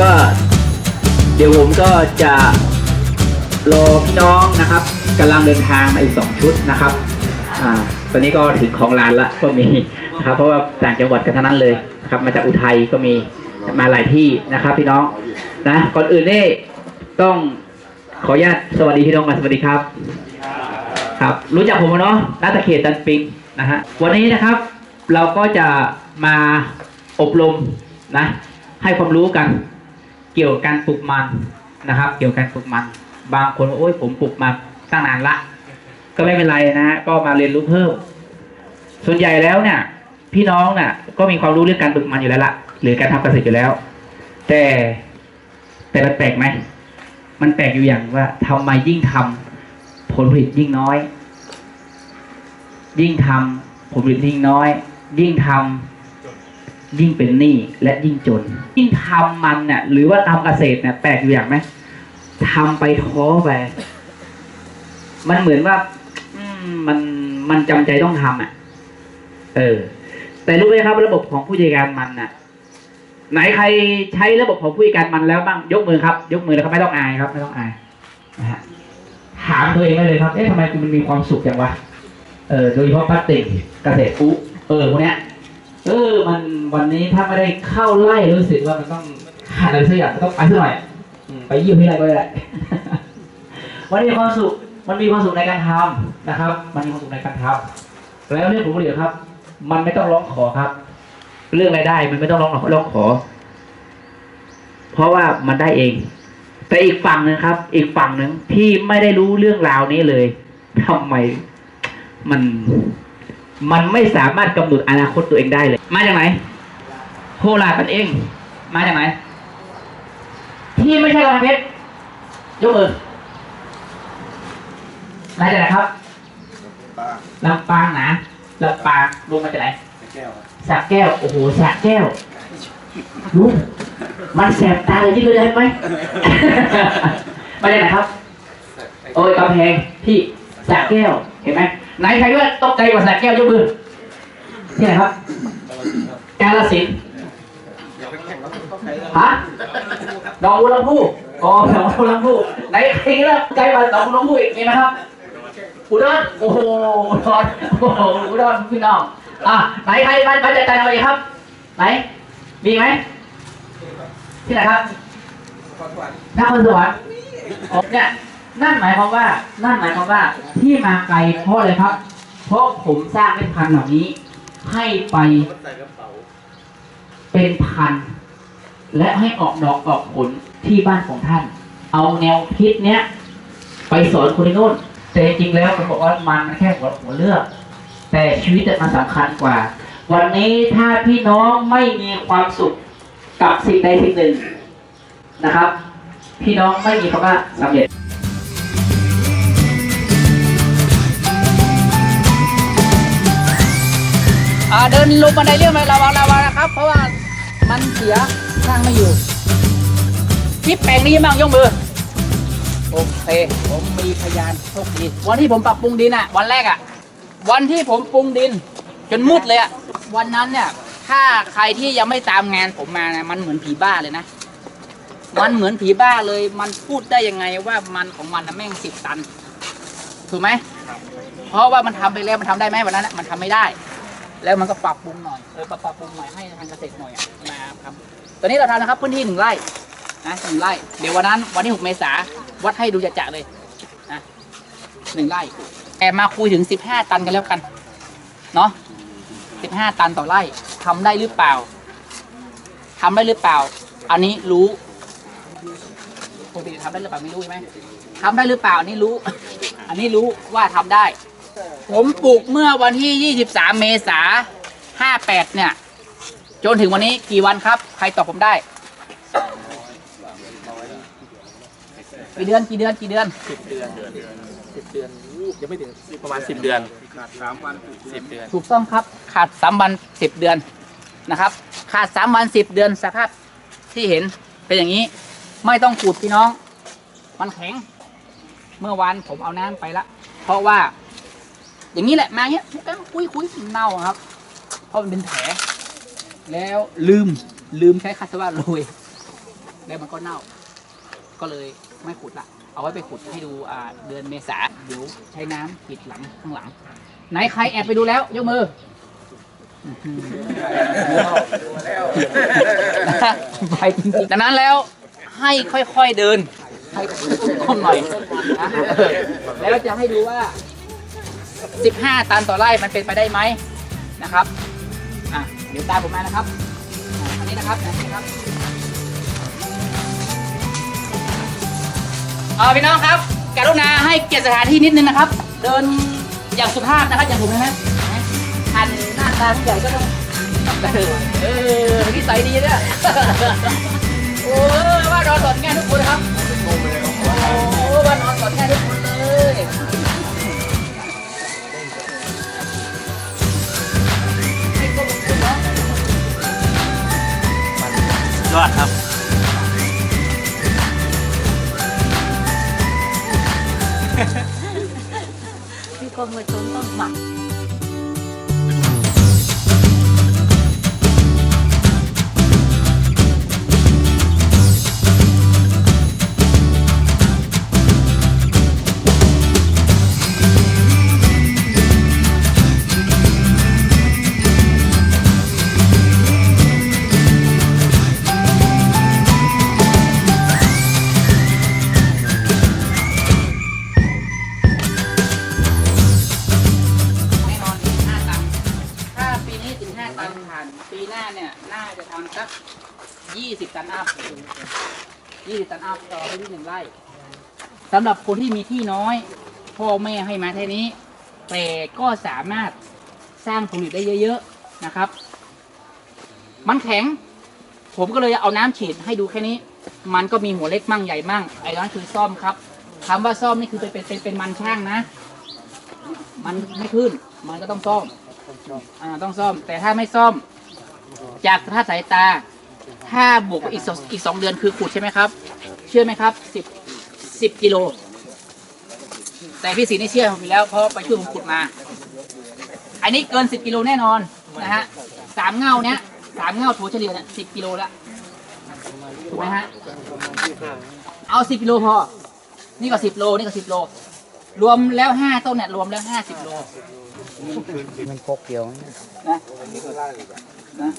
ก็ เดี๋ยวผมก็จะรอพี่น้องนะครับกำลังเดินทางมาอีกสองชุดนะครับอ่าตอนนี้ก็ถึงของลานละก็มีนะครับเพราะว่าต่างจังหวัดกันทั้งนั้นเลยนะครับ มาจากอุทัยก็มีมาหลายที่นะครับ พี่น้องนะก่อนอื่นนี่ต้องขออนุญาตสวัสดีพี่น้องก่อนสวัสดีครับ ครับ รู้จักผมไหมเนาะนัตเขตตันปิงนะฮะวันนี้นะครับ เราก็จะมาอบรมนะ ให้ความรู้กัน เกี่ยวกับการปลูกมันนะครับ เกี่ยวกับการปลูกมัน บางคนว่าโอ้ยผมปลูกมาตั้งนานละ ก็ไม่เป็นไรนะฮะก็มาเรียนรู้เพิ่ม ส่วนใหญ่แล้วเนี่ย พี่น้องเนี่ยก็มีความรู้เรื่องการปลูกมันอยู่แล้วละหรือการทำเกษตรอยู่แล้ว แต่แต่มันแปลกไหมมันแปลกอยู่อย่างว่าทำไมยิ่งทำผลผลิตยิ่งน้อย ยิ่งทำผลผลิตยิ่งน้อย ยิ่งทำ ยิ่งเป็นหนี้และยิ่งจน ยิ่งทำมันเนี่ยหรือว่าทำเกษตรเนี่ยแปลกอยู่อย่างไหมทำไปท้อไปมันเหมือนว่า อืมันมันจำใจต้องทำอะ เออ แต่รู้ไหมครับระบบของผู้จัดการมันน่ะ ไหนใครใช้ระบบของผู้จัดการมันแล้วบ้างยกมือครับ ยกมือแล้วครับไม่ต้องอายครับ ไม่ต้องอายนะฮะถามตัวเองได้เลยครับ เอ๊ะทำไมคุณมันมีความสุขจังวะ เออ โดยเฉพาะพลาสติกเกษตรปุ๊เออพวกเนี้ย เออ มันวันนี้ถ้าไม่ได้เข้าไล่รู้สึกว่ามันต้องขาดอะไรสักอย่างต้องไปสักหน่อยอืมไปเยี่ยมที่ไรก็ได้มันมีความสุขมันมีความสุขในการทำนะครับ มันมีความสุขในการทำแล้วเรื่องผลผลิตครับ มันไม่ต้องร้องขอครับ เรื่องรายได้มันไม่ต้องร้องร้องขอ เพราะว่ามันได้เอง แต่อีกฝั่งหนึ่งครับ อีกฝั่งหนึ่งที่ไม่ได้รู้เรื่องราวนี้เลยทำไมมัน มันไม่สามารถกำหนดอนาคตตัวเองได้เลย มาจากไหนโคราชกันเอง มาจากไหนที่ไม่ใช่กำแพงเพชรยกมือมาจากไหนครับป้าลำปางนะลำปางลุงมาจากไหนแก้วสระแก้วโอ้โหสระแก้วลุงมันแสบตาเลยที่เลยไหมมาจากไหนครับ โอ้ยกำแพงพี่สระแก้วเห็นไหม ไหนใครด้วยตกใจกว่าสระแก้วยกมือที่ไหนครับกาลสินธุ์อย่าไปแข่งฮะหนองบัวลำพูอ๋อหนองบัวลำพูไหนใครแล้วใจกว่าหนองบัวลำพูอีกมีไหมครับอุดรโอ้โหอุดรโอ้โหอุดรพี่น้องอะไหนใครมามาจากจันทบุรีครับ ไหนมีไหมที่ไหนครับขอสวัสดีนครสวรรค์อ๋อเนี่ย นั่นหมายความว่า นั่นหมายความว่าที่มาไกลเพราะอะไรครับ เพราะผมสร้างเม็ดพันเหล่านี้ ให้ไปเป็นพันและให้ออกดอกออกผลที่บ้านของท่าน เอาแนวคิดเนี้ย ไปสอนคนที่โน่น แต่จริงแล้วผมบอกว่ามันมันแค่หัวหัวเลือก แต่ชีวิตมันสำคัญกว่า วันนี้ถ้าพี่น้องไม่มีความสุขกับสิ่งใดสิ่งหนึ่งนะครับ พี่น้องไม่มีคำว่าสำเร็จ อ่าเดินลงบันไดเลื่อนไประวังระวังนะครับ เพราะว่ามันเสียสร้างไม่อยู่คลิปแปลงนี้บ้างยกมือโอเคผมมีพยานโชคดีวันที่ผมปรับปรุงดินอะวันแรกอะวันที่ผมปรุงดิน จนมืดเลยอะวันนั้นเนี่ย ถ้าใครที่ยังไม่ตามงานผมมานะมันเหมือนผีบ้าเลยนะมันเหมือนผีบ้าเลยมันพูดได้ยังไงว่ามันของมันนะแม่งสิบตัน ถูกไหมเพราะว่ามันทำไปแล้วมันทำได้ไหมวันนั้นอะมันทำไม่ได้ แล้วมันก็ปรับปรุงหน่อยเออปรับปรับปรุงหน่อยให้ทางเกษตรหน่อยอะมครับตอนนี้เราทำนะครับพื้นที่หนึ่งไร่นะหนึ่งไร่เดี๋ยววันนั้นวันที่หกเมษาวัดให้ดูจะๆเลยนะหนึ่งไร่แต่มาคุยถึงสิบห้าตันกันแล้วกันเนาะสิบห้าตันต่อไร่ทำได้หรือเปล่าทำได้หรือเปล่า อันนี้รู้ปกติทำได้หรือเปล่าไม่รู้ใช่ไหมทำได้หรือเปล่าอันนี้รู้ อันนี้รู้ว่าทำได้ ผมปลูกเมื่อวันที่ 23 เมษา58 เนี่ย จนถึงวันนี้กี่วันครับ ใครตอบผมได้ กี่เดือนกี่เดือนกี่เดือน สิบเดือนสิบเดือนยังไม่ถึงประมาณสิบเดือนขาดสามวันสิบเดือนถูกต้องครับ ขาด3วัน10เดือนนะครับ ขาด3วัน10เดือนสภาพที่เห็นเป็นอย่างนี้ ไม่ต้องขูดพี่น้อง มันแข็ง เมื่อวานผมเอาน้ำไปละ เพราะว่า อย่างนี้แหละมาเงี้ยกันคุยคุยเน่าครับ เพราะมันเป็นแผล แล้วลืมลืมใช้คาสวาโรยแล้วมันก็เน่า ก็เลยไม่ขุดละ เอาไว้ไปขุดให้ดูอ่าเดือนเมษาเดี๋ยวใช้น้ำปิดหลังข้างหลัง ไหนใครแอบไปดูแล้วยกมืออื้อหือไปจริงๆดังนั้นแล้วให้ค่อยๆเดิน ให้ก้มหน่อยนะเออแล้วจะให้ดูว่า 15 ตันต่อไร่มันเป็นไปได้ไหมนะครับอะเดี๋ยวตามผมมานะครับอะอันนี้นะครับอันนี้นะครับเออพี่น้องครับกรุณาให้เกียรติสถานที่นิดนึงนะครับ เดินอย่างสุภาพนะครับอย่างผมนะฮะหันหน้าตาผู้ใหญ่ก็ต้องเออเออนิสัยดีเนี่ยโอ้ว่านอนสอนงานทุกคนครับโอ้ว่านอนสอนงานทุกคนเลย ยอดครับพี่กรมมาชมต้นหมัก เนี่ยน่าจะทำสัก20ตันอัพ20ตันอัพต่อไปที่หนึ่งไร่สำหรับคนที่มีที่น้อย พ่อแม่ให้มาแค่นี้ แต่ก็สามารถสร้างผลผลิตได้เยอะๆนะครับ มันแข็ง ผมก็เลยเอาน้ำฉีดให้ดูแค่นี้ มันก็มีหัวเล็กมั่งใหญ่มั่งไอ้นั้นคือซ่อมครับคำว่าซ่อมนี่คือเป็นเป็นเป็นเป็นมันช่างนะ มันไม่ขึ้น มันก็ต้องซ่อมอ่าต้องซ่อม แต่ถ้าไม่ซ่อม จากสภาพสายตาถ้าบวกอีกสองอีกสองเดือนคือขุดใช่ไหมครับ เชื่อไหมครับสิบสิบกิโล แต่พี่ศรีนี่เชื่อผมอยู่แล้วเพราะไปช่วยผมขุดมา อันนี้เกินสิบกิโลแน่นอนนะฮะสามเงาเนี้ยสามเงาถัวเฉลี่ยเนี่ยสิบกิโลละถูกไหมฮะเอาสิบกิโลพอ นี่ก็สิบโลนี่ก็สิบโล รวมแล้วห้าต้นเนี่ยรวมแล้วห้าสิบโลมันพกเดียวนะ นะ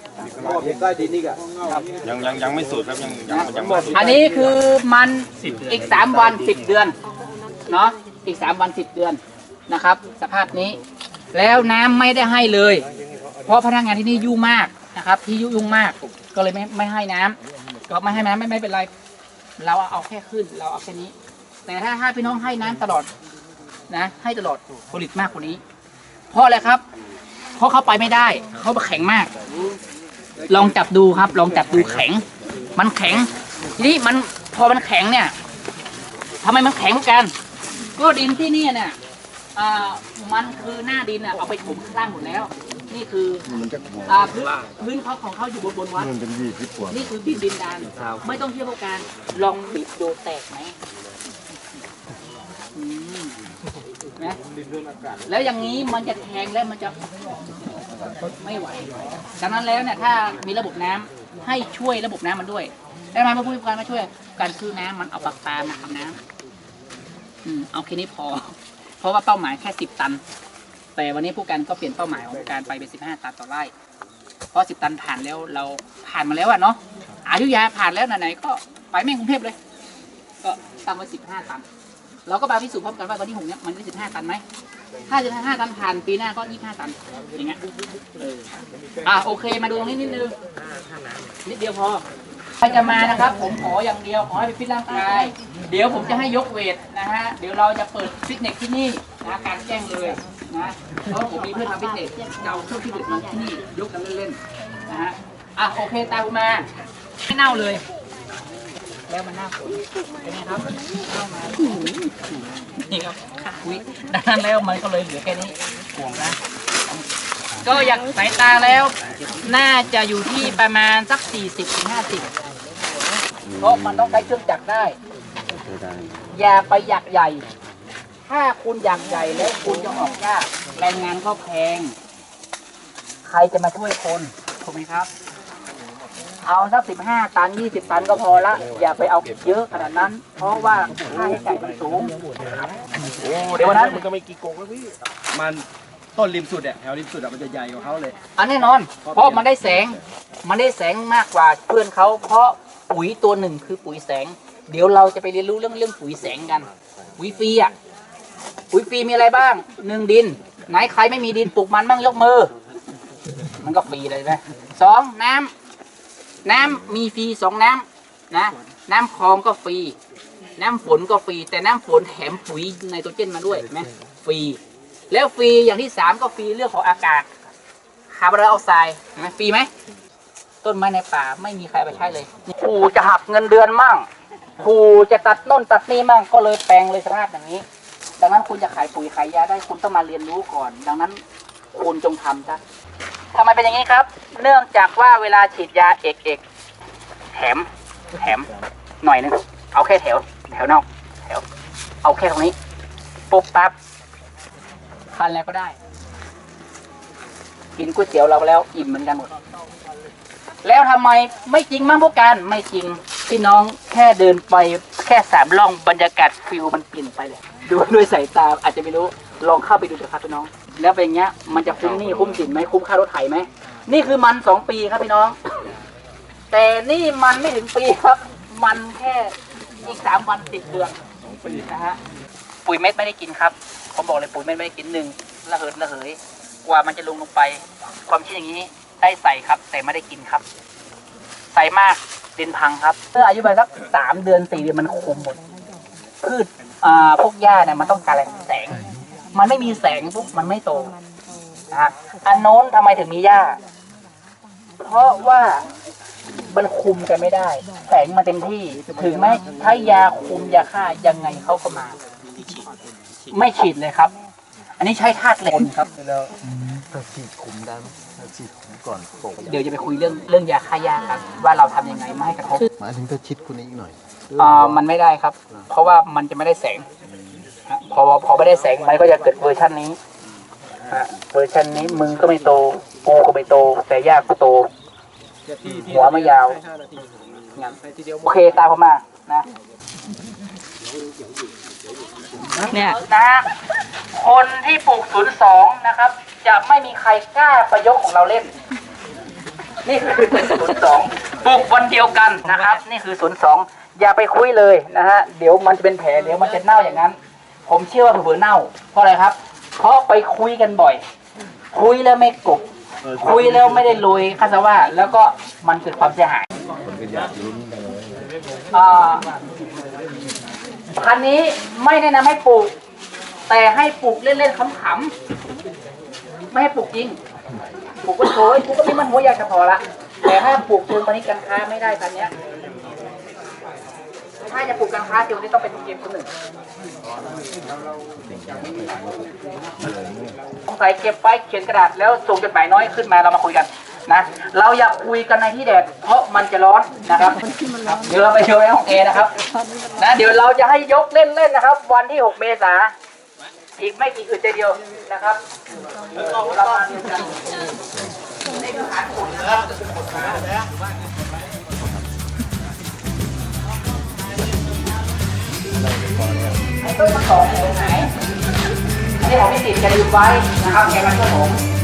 ยังยังยังไม่สุดครับยังยังยังไม่สุดอันนี้คือมันอีกสามวันสิบเดือนเนาะอีกสามวันสิบเดือนนะครับ สภาพนี้ แล้วน้ำไม่ได้ให้เลย เพราะพนักงานที่นี่ยุ่งมากนะครับ ที่ยุ่งมากก็เลยไม่ไม่ให้น้ำก็ไม่ให้น้ำไม่ไม่เป็นไร เราเอาแค่ขึ้นเราเอาแค่นี้ แต่ถ้าถ้าพี่น้องให้น้ำตลอดนะ ให้ตลอดผลิตมากกว่านี้เพราะอะไรครับ เพราะเขาไปไม่ได้เขาแข็งมาก ลองจับดูครับ ลองจับดูแข็ง มันแข็ง ทีนี้มันพอมันแข็งเนี่ยทำไมมันแข็งเหมือนกัน ก็ดินที่เนี่ยเนี่ยอ่ามันคือหน้าดินอะเอาไปถมข้างล่างหมดแล้ว นี่คืออ่าพื้นพื้นเขาของเขาอยู่บนบนวัดนี่คือดินดินดานไม่ต้องเชื่อพวกการลองบีบดูแตกไหมอืมนะ แล้วอย่างนี้มันจะแทงแล้วมันจะไม่ไหวดังนั้นแล้วเนี่ยถ้ามีระบบน้ำให้ช่วยระบบน้ำมันด้วยได้ไหมผู้การมาช่วย การซื้อน้ำมันเอาปากปลามาทำน้ำอืมเอาแค่นี้พอ เพราะว่าเป้าหมายแค่สิบตัน แต่วันนี้ผู้การก็เปลี่ยนเป้าหมายของการไปเป็นสิบห้าตันต่อไร่ เพราะสิบตันผ่านแล้วเราผ่านมาแล้วอะเนาะอายุยาผ่านแล้วไหนๆก็ไปแม่งกรุงเทพเลย ก็ตั้งไว้สิบห้าตัน เราก็มาพิสูจน์พร้อมกันว่าวันที่หกเนี้ยมันได้สิบห้าตันไหมถ้าจะห้าตันผ่านปีหน้าก็ยี่ห้าตันอย่างเงี้ยเอออะโอเคมาดูตรงนี้นิดนึงนิดเดียวพอใครจะมานะครับ ผมขออย่างเดียวขอให้ไปฟิตร่างกาย เดี๋ยวผมจะให้ยกเวทนะฮะเดี๋ยวเราจะเปิดฟิตเนสที่นี่นะการแจ้งเลยนะเพราะผมมีเพื่อนทำฟิตเนสเราช่วงที่เด็กมาที่นี่ยกกันเล่นๆนะฮะอะโอเคตามมาไม่เน่าเลย แล้วมันน่าเป็นไงครับเน่ามานี่ครับอุ้ยดังนั้นแล้วมันก็เลยเหลือแค่นี้ห่วงนะก็อยากสายตาแล้ว น่าจะอยู่ที่ประมาณสัก 40ถึง50 เพราะมันต้องใช้เครื่องจักรได้ อย่าไปอยากใหญ่ ถ้าคุณอยากใหญ่แล้วคุณจะออกยากแรงงานก็แพง ใครจะมาช่วยคนถูกไหมครับ เอาสักสิบห้าตันยี่สิบตันก็พอละ อย่าไปเอาเยอะขนาดนั้น เพราะว่าค่าใช้จ่ายมันสูงเดี๋ยววันนั้น มันก็ไม่กี่กงแล้วพี่ มันต้นริมสุดอะแถวริมสุดอะมันจะใหญ่กว่าเขาเลย อันแน่นอน เพราะมันได้แสง มันได้แสงมากกว่าเพื่อนเขาเพราะปุ๋ยตัวหนึ่งคือปุ๋ยแสง เดี๋ยวเราจะไปเรียนรู้เรื่องเรื่องปุ๋ยแสงกันปุ๋ยฟรีอะปุ๋ยฟรีมีอะไรบ้างหนึ่งดิน ไหนใครไม่มีดินปลูกมันบ้างยกมือ มันก็ฟรีเลยใช่ไหมสองน้ำ น้ำมีฟรีสองน้ำนะ น้ำคลองก็ฟรี น้ำฝนก็ฟรี แต่น้ำฝนแถมปุ๋ยไนโตรเจนมาด้วยเห็นไหมฟรี แล้วฟรีอย่างที่สามก็ฟรีเรื่องของอากาศคาร์บอนไดออกไซด์เห็นไหมฟรีไหมต้นไม้ในป่าไม่มีใครเอาไปใช้เลยปู่จะหักเงินเดือนมั่งปู่จะตัดต้นตัดนี่มั่งก็เลยแปลงเลยสภาพอย่างนี้ ดังนั้นคุณจะขายปุ๋ยขายยาได้คุณต้องมาเรียนรู้ก่อน ดังนั้นคุณจงทำซะ ทำไมเป็นอย่างนี้ครับ เนื่องจากว่าเวลาฉีดยาเอกเอกแถมแถมหน่อยนึงเอาแค่แถว แถวนอก แถว เอาแค่ตรงนี้ปุ๊บปั๊บคันแล้วก็ได้ กินก๋วยเตี๋ยวเราแล้วอิ่มเหมือนกันหมด แล้วทำไมไม่จริงมั้งพวกกันไม่จริงพี่น้องแค่เดินไปแค่สามล่องบรรยากาศฟิลมันเปลี่ยนไปเลยดูด้วยสายตาอาจจะไม่รู้ลองเข้าไปดูเถอะครับพี่น้อง แล้วเป็นอย่างเงี้ย มันจะคุ้มหนี้คุ้มสินไหมคุ้มค่ารถไถไหมนี่คือมันสองปีครับพี่น้อง แต่นี่มันไม่ถึงปีครับ มันแค่อีกสามวันสิบเดือนนะฮะปุ๋ยเม็ดไม่ได้กินครับผมบอกเลยปุ๋ยเม็ดไม่ได้กินหนึ่งระเหิดระเหยกว่ามันจะลงลงไป ความคิดอย่างนี้ได้ใส่ครับ แต่ไม่ได้กินครับ ใส่มากดินพังครับเมื่ออายุไปสักสามเดือนสี่เดือนมันคุมหมดพืชอ่าพวกหญ้าเนี่ยมันต้องการอะไรแสง มันไม่มีแสงปุ๊บมันไม่โตนะฮะอันโน้นทำไมถึงมีหญ้า เพราะว่ามันคุมกันไม่ได้ แสงมาเต็มที่ถึงแม้ใช้ยาคุมยาฆ่ายังไงเขาก็มา ไม่ฉีดเลยครับ อันนี้ใช้ธาตุเหล็กครับแล้วถ้าฉีดขุมได้ไหมถ้าฉีดขุมก่อนปลูกเดี๋ยวจะไปคุยเรื่องเรื่องยาฆ่าหญ้าครับ ว่าเราทำยังไงไม่ให้กระทบหมายถึงถ้าชิดคุณอีกหน่อยอ่ามันไม่ได้ครับ เพราะว่ามันจะไม่ได้แสงฮะ พอพอไม่ได้แสงมันก็จะเกิดเวอร์ชันนี้ฮะเวอร์ชันนี้มึงก็ไม่โตกูก็ไม่โต แต่ยากก็โต หัวไม่ยาวงั้นโอเคตามผมมานะเนี่ยนะฮะคนที่ปลูกศูนย์สองนะครับ จะไม่มีใครกล้าประยกของเราเล่น นี่คือศูนย์สองปลูกวันเดียวกันนะครับ นี่คือศูนย์สองอย่าไปคุยเลยนะฮะ เดี๋ยวมันจะเป็นแผลเดี๋ยวมันจะเน่าอย่างนั้น ผมเชื่อว่าเผื่อๆเน่า เพราะอะไรครับ เพราะไปคุยกันบ่อย คุยแล้วไม่กบ คุยแล้วไม่ได้โรยคาสว่าแล้วก็มันเกิดความเสียหายอ่าพันธุ์นี้ไม่แนะนำให้ปลูก แต่ให้ปลูกเล่นๆขำๆไม่ให้ปลูกจริงปลูกก็โถยปลูกก็มีมันหัวใหญ่ก็พอละแต่ถ้าปลูกเชิงพาณิชย์การค้าไม่ได้พันเนี้ย ถ้าจะปลูกการค้าเดียวนี่ต้องเป็นเกมคนหนึ่งสงสัยเก็บไว้เขียนกระดาษแล้วส่งจดหมายน้อยขึ้นมาเรามาคุยกันนะเราอยากคุยกันในที่แดดเพราะมันจะร้อนนะครับเดี๋ยวเราไปโชว์ในห้องเอนะครับนะเดี๋ยวเราจะให้ยกเล่นๆนะครับ วันที่ 6 เมษาอีกไม่กี่อึดใจเดียวนะครับเราเรียนกันนี่คือฐานขุดนะครับ ต้นมะกอกอยู่ไหนอันนี้ผมพี่ติดแกลืมไว้นะครับแกมาช่วยผม